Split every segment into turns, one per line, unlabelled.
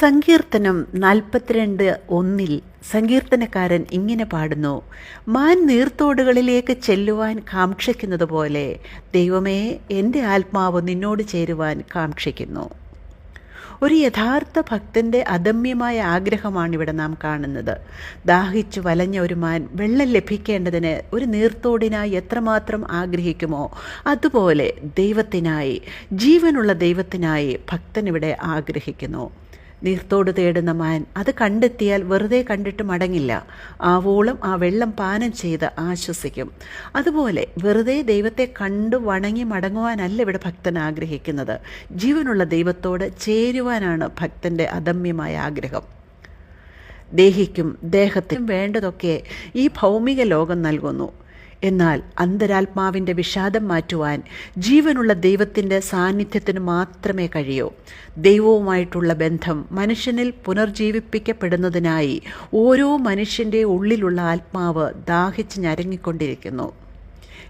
സങ്കീർത്തനം നാൽപ്പത്തിരണ്ട് ഒന്നിൽ സങ്കീർത്തനക്കാരൻ ഇങ്ങനെ പാടുന്നു മാൻ നീർത്തോടുകളിലേക്ക് ചെല്ലുവാൻ കാക്ഷിക്കുന്നത് പോലെ ദൈവമേ എന്റെ ആത്മാവ് നിന്നോട് ചേരുവാൻ കാക്ഷിക്കുന്നു. ഒരു യഥാർത്ഥ ഭക്തന്റെ അദമ്യമായ ആഗ്രഹമാണ് ഇവിടെ നാം കാണുന്നത്. ദാഹിച്ചു വലഞ്ഞ ഒരു മാൻ വെള്ളം ലഭിക്കേണ്ടതിന് ഒരു നീർത്തോടിനായി എത്രമാത്രം ആഗ്രഹിക്കുമോ അതുപോലെ ദൈവത്തിനായി ജീവനുള്ള ദൈവത്തിനായി ഭക്തൻ ഇവിടെ ആഗ്രഹിക്കുന്നു. നീർത്തോട് തേടുന്ന മാൻ. അത് കണ്ടെത്തിയാൽ വെറുതെ കണ്ടിട്ട് മടങ്ങില്ല. ആവോളം ആ വെള്ളം പാനം ചെയ്ത് ആശ്വസിക്കും. അതുപോലെ വെറുതെ ദൈവത്തെ കണ്ടു വണങ്ങി മടങ്ങുവാനല്ല ഇവിടെ ഭക്തൻ ആഗ്രഹിക്കുന്നത്. ജീവനുള്ള ദൈവത്തോട് ചേരുവാനാണ് ഭക്തന്റെ അദമ്യമായ ആഗ്രഹം. ദേഹിക്കും ദേഹത്തിനും വേണ്ടതൊക്കെ ഈ ഭൗമിക ലോകം നൽകുന്നു. എന്നാൽ അന്തരാത്മാവിന്റെ വിഷാദം മാറ്റുവാൻ ജീവനുള്ള ദൈവത്തിന്റെ സാന്നിധ്യത്തിന് മാത്രമേ കഴിയൂ. ദൈവവുമായിട്ടുള്ള ബന്ധം മനുഷ്യനിൽ പുനർജീവിപ്പിക്കപ്പെടുന്നതിനായി ഓരോ മനുഷ്യന്റെ ഉള്ളിലുള്ള ആത്മാവ് ദാഹിച്ച് ഞരങ്ങിക്കൊണ്ടിരിക്കുന്നു.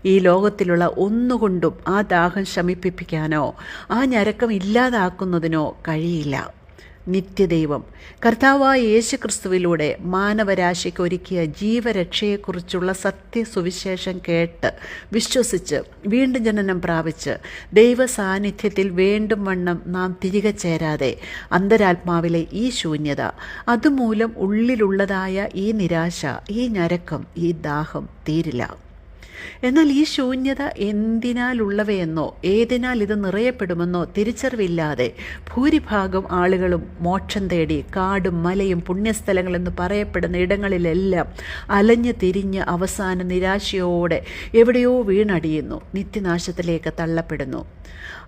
ഈ ലോകത്തിലുള്ള ഒന്നുകൊണ്ടും ആ ദാഹം ശമിപ്പിക്കാനോ ആ ഞരക്കം ഇല്ലാതാക്കുന്നതിനോ കഴിയില്ല. നിത്യദൈവം. കർത്താവായ യേശു ക്രിസ്തുവിലൂടെ മാനവരാശിക്ക് ഒരുക്കിയ ജീവരക്ഷയെക്കുറിച്ചുള്ള സത്യസുവിശേഷം കേട്ട് വിശ്വസിച്ച് വീണ്ടും ജനനം പ്രാപിച്ച് ദൈവ സാന്നിധ്യത്തിൽ വേണ്ടും വണ്ണം നാം തിരികെ ചേരാതെ അന്തരാത്മാവിലെ ഈ ശൂന്യത അതുമൂലം ഉള്ളിലുള്ളതായ ഈ നിരാശ ഈ ഞരക്കം ഈ ദാഹം തീരില്ല. എന്നാൽ ഈ ശൂന്യത എന്തിനാലുള്ളവയെന്നോ ഏതിനാൽ ഇത് നിറയപ്പെടുമെന്നോ തിരിച്ചറിവില്ലാതെ ഭൂരിഭാഗം ആളുകളും മോക്ഷം തേടി കാടും മലയും പുണ്യസ്ഥലങ്ങളെന്ന് പറയപ്പെടുന്ന ഇടങ്ങളിലെല്ലാം അലഞ്ഞു തിരിഞ്ഞ് അവസാന നിരാശയോടെ എവിടെയോ വീണടിയുന്നു നിത്യനാശത്തിലേക്ക് തള്ളപ്പെടുന്നു.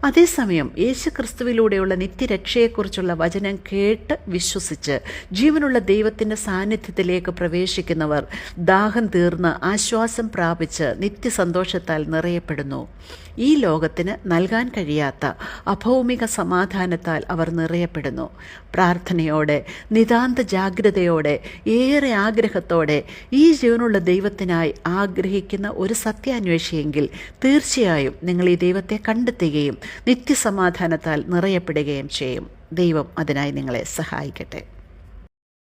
അതേസമയം യേശു ക്രിസ്തുവിലൂടെയുള്ള നിത്യരക്ഷയെക്കുറിച്ചുള്ള വചനം കേട്ട് വിശ്വസിച്ച് ജീവനുള്ള ദൈവത്തിന്റെ സാന്നിധ്യത്തിലേക്ക് പ്രവേശിക്കുന്നവർ ദാഹം തീർന്ന് ആശ്വാസം പ്രാപിച്ച് നിത്യസന്തോഷത്താൽ നിറയപ്പെടുന്നു. ഈ ലോകത്തിന് നൽകാൻ കഴിയാത്ത അഭൗമിക സമാധാനത്താൽ അവർ നിറയപ്പെടുന്നു. പ്രാർത്ഥനയോടെ നിതാന്ത ജാഗ്രതയോടെ ഏറെ ആഗ്രഹത്തോടെ ഈ ജീവനുള്ള ദൈവത്തിനായി ആഗ്രഹിക്കുന്ന ഒരു സത്യാന്വേഷിയെങ്കിൽ തീർച്ചയായും നിങ്ങൾ ഈ ദൈവത്തെ കണ്ടെത്തുകയും നിത്യസമാധാനത്താൽ നിറയപ്പെടുകയും ചെയ്യും. ദൈവം അതിനായി നിങ്ങളെ സഹായിക്കട്ടെ.